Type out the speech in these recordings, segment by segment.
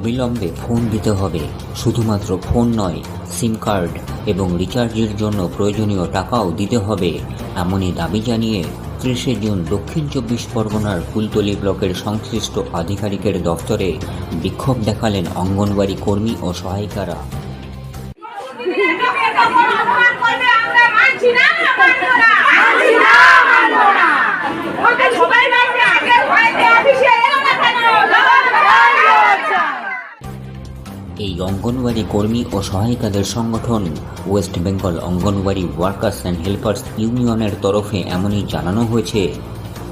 অবিলম্বে ফোন দিতে হবে। শুধুমাত্র ফোন নয়, সিম কার্ড এবং রিচার্জের জন্য প্রয়োজনীয় টাকাও দিতে হবে, এমনই দাবি জানিয়ে ত্রিশে জুন দক্ষিণ চব্বিশ পরগনার ফুলতলি ব্লকের সংশ্লিষ্ট আধিকারিকের দফতরে বিক্ষোভ দেখালেন অঙ্গনবাড়ি কর্মী ও সহায়িকারা। অঙ্গনওয়াড়ি কর্মী ও সহায়িকাদের সংগঠন West Bengal anganwadi workers and helpers ইউনিয়নের তরফে এমনই জানানো হয়েছে।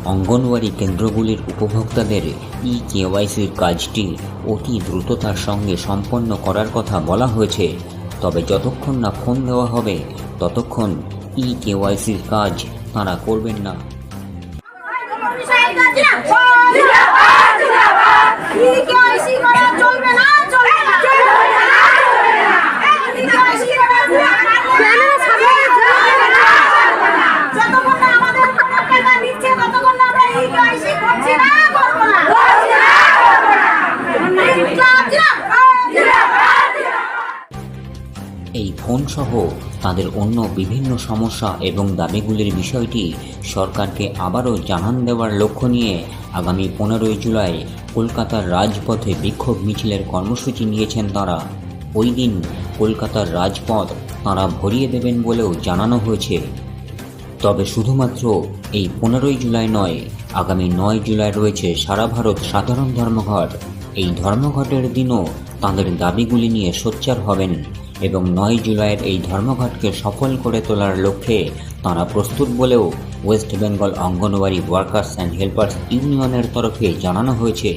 অঙ্গনওয়াড়ি কেন্দ্রগুলির উপভোক্তাদের ই কেওয়াইসির কাজটি অতি দ্রুততার সঙ্গে সম্পন্ন করার কথা বলা হয়েছে। তবে যতক্ষণ না ফোন দেওয়া হবে, ততক্ষণ ই কেওয়াইসির কাজ তাঁরা করবেন না চলবে না যতক্ষণ না আমাদের টাকা দিচ্ছে ততক্ষণ না আমরা এই কাজই করছি না করব না এই ফোন সহ তাদের অন্য বিভিন্ন সমস্যা এবং দাবিগুলির বিষয়টি সরকারকে আবারও জানান দেওয়ার লক্ষ্য নিয়ে আগামী পনেরোই জুলাই কলকাতার রাজপথে বিক্ষোভ মিছিলের কর্মসূচি নিয়েছেন তারা। ওই দিন কলকাতার রাজপথ তাঁরা ভরিয়ে দেবেন বলেও জানানো হয়েছে। তবে শুধুমাত্র এই পনেরোই জুলাই নয়, আগামী নয় জুলাই রয়েছে সারা ভারত সাধারণ ধর্মঘট। এই ধর্মঘটের দিনও তাদের দাবিগুলি নিয়ে সোচ্চার হবেন। এবং নয় জুলাইয়ের এই ধর্মঘটকে সফল করে তোলার লক্ষ্যে তারা প্রস্তুত বলেও West Bengal anganwadi workers and helpers ইউনিয়নের তরফে জানানো হয়েছে।